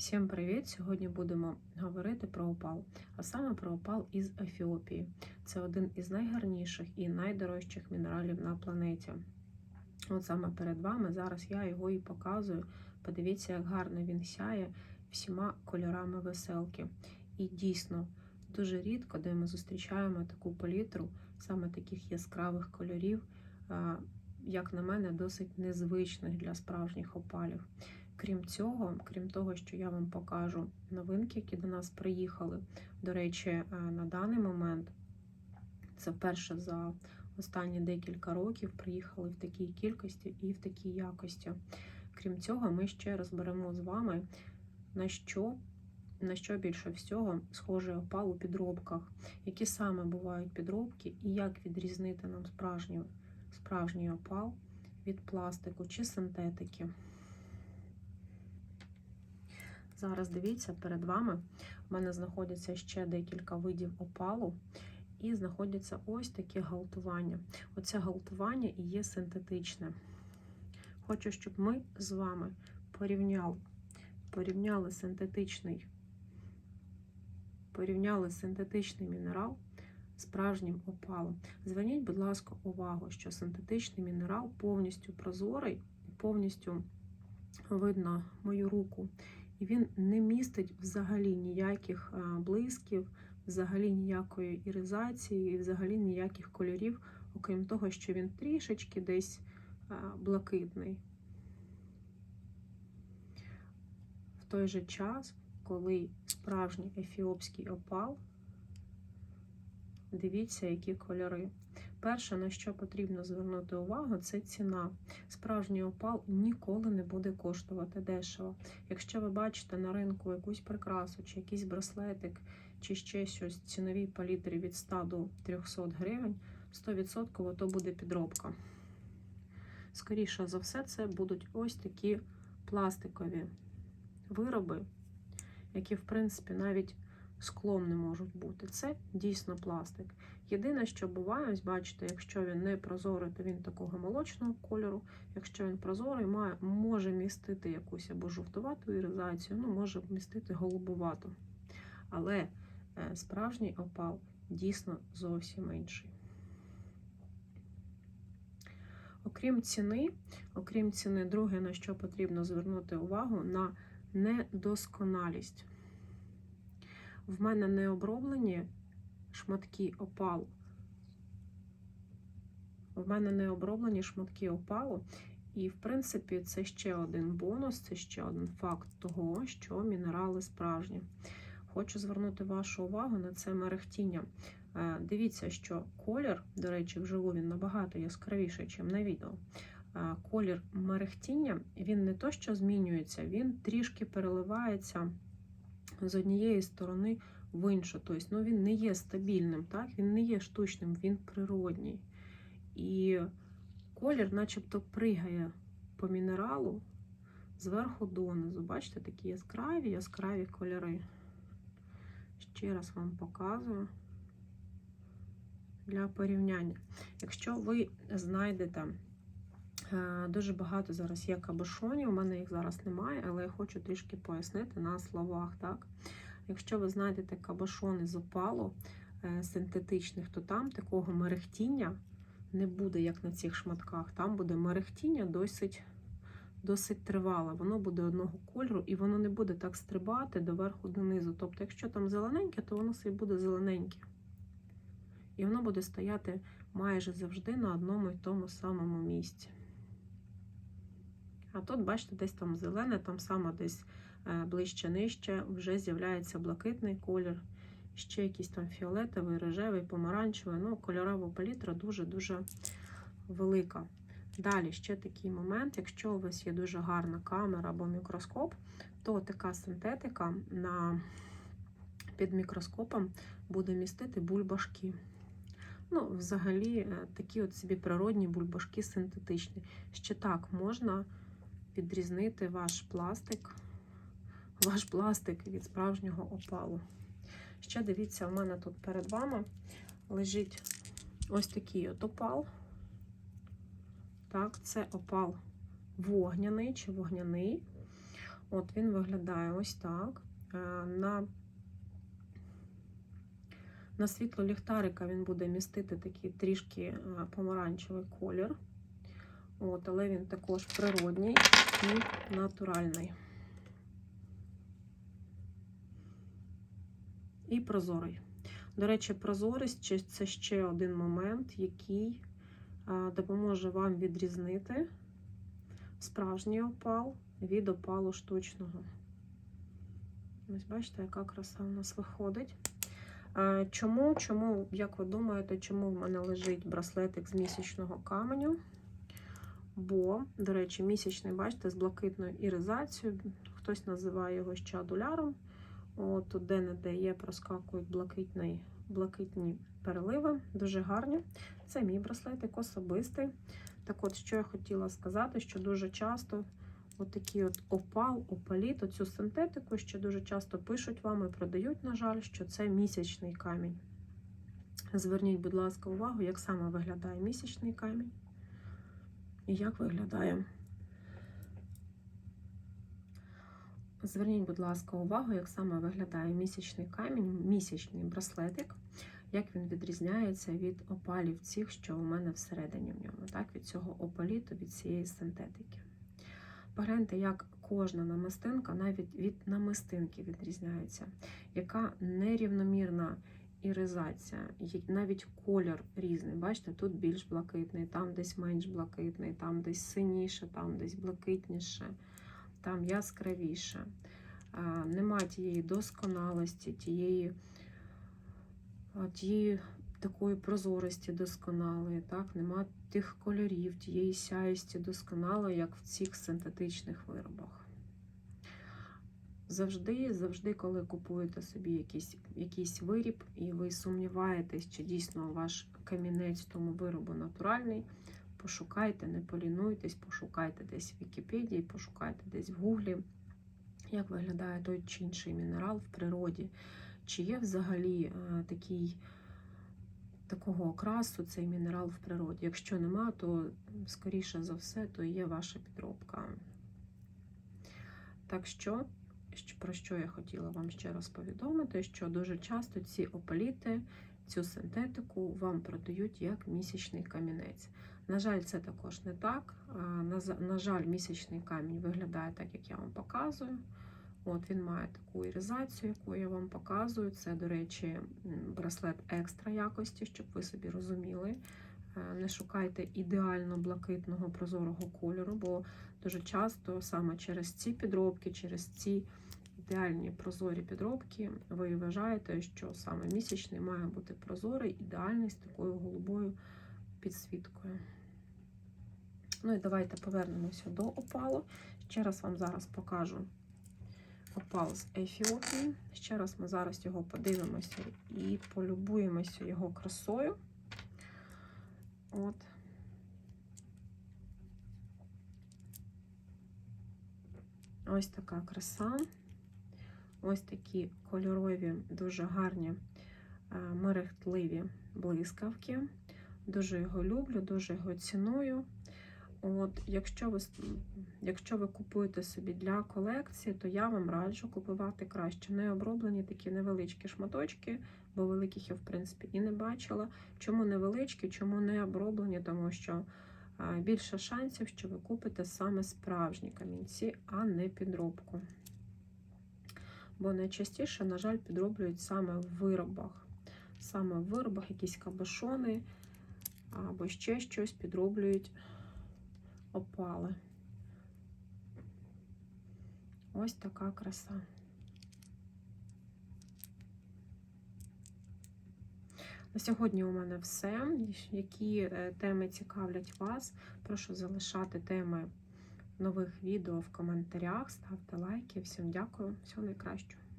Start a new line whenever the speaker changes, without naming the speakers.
Всім привіт! Сьогодні будемо говорити про опал, а саме про опал із Ефіопії. Це один із найгарніших і найдорожчих мінералів на планеті. От саме перед вами зараз я його і показую. Подивіться, як гарно він сяє всіма кольорами веселки. І дійсно, дуже рідко, де ми зустрічаємо таку палітру, саме таких яскравих кольорів, як на мене, досить незвичних для справжніх опалів. Крім цього, крім того, що я вам покажу новинки, які до нас приїхали. До речі, е, на даний момент це вперше за останні декілька років приїхали в такій кількості і в такій якості. Крім цього, ми ще розберемо з вами, на що на що більше всього схожий опал у підробках, які саме бувають підробки, і як відрізнити нам справжній, справжній опал від пластику чи синтетики. Зараз дивіться, перед вами в мене знаходяться ще декілька видів опалу, і знаходяться ось такі галтування. Оце галтування і є синтетичне. Хочу, щоб ми з вами порівняли, порівняли синтетичний, порівняли синтетичний мінерал з справжнім опалом. Зверніть, будь ласка, увагу, що синтетичний мінерал повністю прозорий, повністю видно мою руку. І він не містить взагалі ніяких блисків, взагалі ніякої іризації, взагалі ніяких кольорів, окрім того, що він трішечки десь блакитний. В той же час, коли справжній ефіопський опал, дивіться, які кольори. Перше, на що потрібно звернути увагу, це ціна. Справжній опал ніколи не буде коштувати дешево. Якщо ви бачите на ринку якусь прикрасу, чи якийсь браслетик, чи ще щось ціновій палітрі від 100 до 300 гривень, 100% то буде підробка. Скоріше за все, це будуть ось такі пластикові вироби, які, в принципі, навіть склом не можуть бути. Це дійсно пластик. Єдине, що буває, ось бачите, якщо він не прозорий, то він такого молочного кольору. Якщо він прозорий, має, може містити якусь або жовтувату іризацію, ну, може містити голубувату. Але е, справжній опал дійсно зовсім інший. Окрім ціни, окрім ціни, друге, на що потрібно звернути увагу, на недосконалість. В мене не оброблені шматки опалу. В мене не оброблені шматки опалу, і, в принципі, це ще один бонус, це ще один факт того, що мінерали справжні. Хочу звернути вашу увагу на це мерехтіння. Е, дивіться, що колір, до речі, вживу він набагато яскравіший, ніж на відео. Е, колір мерехтіння, він не то, що змінюється, він трішки переливається з однієї сторони в іншу. Тобто ну, він не є стабільним, так? він не є штучним, він природній. І колір начебто пригає по мінералу зверху донизу. Бачите, такі яскраві, яскраві кольори. Ще раз вам показую для порівняння. Якщо ви знайдете дуже багато зараз є кабошонів, у мене їх зараз немає, але я хочу трішки пояснити на словах. так? Якщо ви знайдете кабашони з опалу е, синтетичних, то там такого мерехтіння не буде, як на цих шматках. Там буде мерехтіння досить досить тривале. Воно буде одного кольору і воно не буде так стрибати доверху донизу. Тобто, якщо там зелененьке, то воно собі буде зелененьке. І воно буде стояти майже завжди на одному і тому самому місці. А тут, бачите, десь там зелене, там саме десь Е, ближче нижче, вже з'являється блакитний колір, ще якийсь там фіолетовий, рожевий, помаранчевий. Ну, кольорова палітра дуже-дуже велика. Далі ще такий момент: якщо у вас є дуже гарна камера або мікроскоп, то така синтетика на, під мікроскопом буде містити бульбашки. Ну, взагалі, е, такі от собі природні бульбашки синтетичні. Ще так можна відрізнити ваш пластик ваш пластик від справжнього опалу. Ще дивіться, у мене тут перед вами лежить ось такий от опал. Так, це опал вогняний чи вогняний. От він виглядає ось так. Е, На, на світло ліхтарика він буде містити такий трішки е, помаранчевий колір. От, але він також природній і натуральний. І прозорий. До речі, прозорість це ще один момент, який допоможе вам відрізнити справжній опал від опалу штучного. Ось бачите, яка краса у нас виходить. Чому, чому, як ви думаєте, чому в мене лежить браслетик з місячного каменю? Бо, до речі, місячний, бачите, з блакитною іризацією. Хтось називає його ще адуляром. От де-не-де є, проскакують блакитні, блакитні переливи, дуже гарні. Це мій браслетик особистий. Так от, що я хотіла сказати, що дуже часто отакий от опал, опаліт, оцю синтетику, ще дуже часто пишуть вам і продають, на жаль, що це місячний камінь. Зверніть, будь ласка, увагу, як саме виглядає місячний камінь і як виглядає. Зверніть, будь ласка, увагу, як саме виглядає місячний камінь, місячний браслетик, як він відрізняється від опалів цих, що у мене всередині в ньому, так, від цього опаліту, від цієї синтетики. Погляньте, як кожна намистинка навіть від намистинки відрізняється, яка нерівномірна іризація, навіть колір різний. Бачите, тут більш блакитний, там десь менш блакитний, там десь синіше, там десь блакитніше там яскравіше. Нема тієї досконалості, тієї, тієї такої прозорості досконалої, так? нема тих кольорів, тієї сяєсті досконалої, як в цих синтетичних виробах. Завжди, завжди, коли купуєте собі якийсь, якийсь виріб, і ви сумніваєтесь, чи дійсно ваш камінець тому виробу натуральний, Пошукайте, не полінуйтесь, пошукайте десь в Вікіпедії, пошукайте десь в Гуглі, як виглядає той чи інший мінерал в природі, чи є взагалі е, такий, такого окрасу цей мінерал в природі. Якщо нема, то скоріше за все, то є ваша підробка. Так що, про що я хотіла вам ще раз повідомити, що дуже часто ці опаліти, цю синтетику вам продають як місячний камінець. На жаль, це також не так. На жаль, місячний камінь виглядає так, як я вам показую. От Він має таку іризацію, яку я вам показую. Це, до речі, браслет екстра якості, щоб ви собі розуміли. Е, не шукайте ідеально блакитного прозорого кольору, бо дуже часто саме через ці підробки, через ці ідеальні прозорі підробки, ви вважаєте, що саме місячний має бути прозорий, ідеальний з такою голубою підсвіткою. Ну і давайте повернемося до опалу. Ще раз вам зараз покажу опал з Ефіопії. Ще раз ми зараз його подивимося і полюбуємося його красою. От. Ось така краса. Ось такі кольорові, дуже гарні, е, мерехтливі блискавки. Дуже його люблю, дуже його ціную. От, Якщо ви якщо ви купуєте собі для колекції, то я вам раджу купувати краще не оброблені такі невеличкі шматочки, бо великих я, в принципі, і не бачила. Чому невеличкі, чому не оброблені, тому що більше шансів, що ви купите саме справжні камінці, а не підробку. Бо найчастіше, на жаль, підроблюють саме в виробах. Саме в виробах якісь кабашони або ще щось підроблюють опали. Ось така краса. На сьогодні у мене все. Які е, теми цікавлять вас, прошу залишати теми нових відео в коментарях, ставте лайки. Всім дякую, всього найкращого.